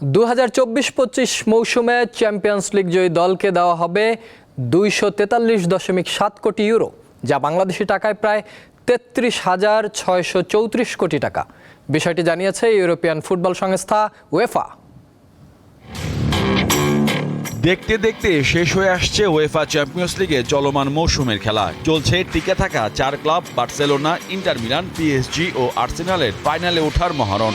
দু হাজার চব্বিশ পঁচিশ মৌসুমে চ্যাম্পিয়ন্স লিগ জয়ী দলকে দেওয়া হবে দুইশো তেতাল্লিশ দশমিক সাত কোটি ইউরো, যা বাংলাদেশি টাকায় প্রায় তেত্রিশ হাজার ছয়শো চৌত্রিশ কোটি টাকা। বিষয়টি জানিয়েছে ইউরোপিয়ান ফুটবল সংস্থা ওয়েফা দেখতে দেখতে শেষ হয়ে আসছে ওয়েফা চ্যাম্পিয়ন্স লিগে চলমান মৌসুমের খেলা। চলছে টিকে থাকা চার club, Barcelona, Inter Milan PSG ও আর্সেনালের ফাইনালে ওঠার মহারণ।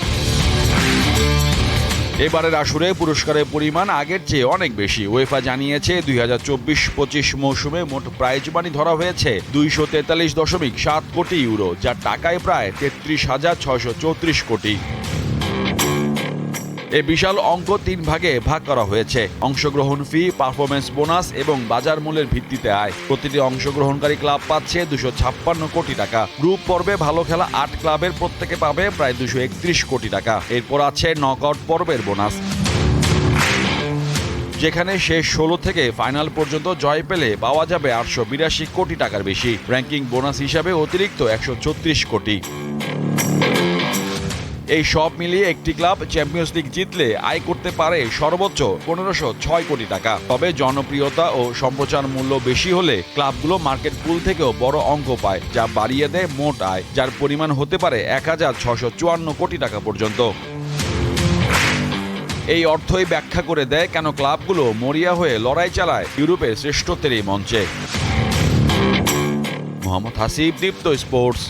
এবারের আসরে পুরস্কারের পরিমাণ আগের চেয়ে অনেক বেশি। ওয়েফা জানিয়েছে, দুই হাজার চব্বিশ পঁচিশ মৌসুমে মোট প্রাইজ মানি ধরা হয়েছে দুইশো তেতাল্লিশ দশমিক সাত কোটি ইউরো, যা টাকায় প্রায় তেত্রিশ হাজার ছশো চৌত্রিশ কোটি। এ বিশাল অঙ্ক তিন ভাগে ভাগ করা হয়েছে। অংশগ্রহণ ফি পারফরমেন্স বোনাস এবং বাজার মূল্যের ভিত্তিতে আয়। প্রতিটি অংশগ্রহণকারী ক্লাব পাচ্ছে দুশো ছাপ্পান্ন কোটি টাকা। গ্রুপ পর্বে ভালো খেলা আট ক্লাবের প্রত্যেকে পাবে প্রায় দুশো একত্রিশ কোটি টাকা। এরপর আছে নকআউট পর্বের বোনাস যেখানে শেষ ষোলো থেকে ফাইনাল পর্যন্ত জয় পেলে পাওয়া যাবে আটশো বিরাশি কোটি টাকার বেশি। র্যাঙ্কিং বোনাস হিসাবে অতিরিক্ত একশো ছত্রিশ কোটি। এই সব মিলিয়ে একটি ক্লাব চ্যাম্পিয়ন্স লিগ জিতলে আয় করতে পারে সর্বোচ্চ পনেরোশো ছয় কোটি টাকা। তবে জনপ্রিয়তা ও সম্প্রচার মূল্য বেশি হলে ক্লাবগুলো মার্কেট পুল থেকেও বড় অঙ্ক পায়, যা বাড়িয়ে দেয় মোট আয়, যার পরিমাণ হতে পারে এক হাজার ছশো চুয়ান্ন কোটি টাকা পর্যন্ত। এই অর্থই ব্যাখ্যা করে দেয় কেন ক্লাবগুলো মরিয়া হয়ে লড়াই চালায় ইউরোপের শ্রেষ্ঠত্বের এই মঞ্চে। মোহাম্মদ হাসিব, দীপ্ত স্পোর্টস।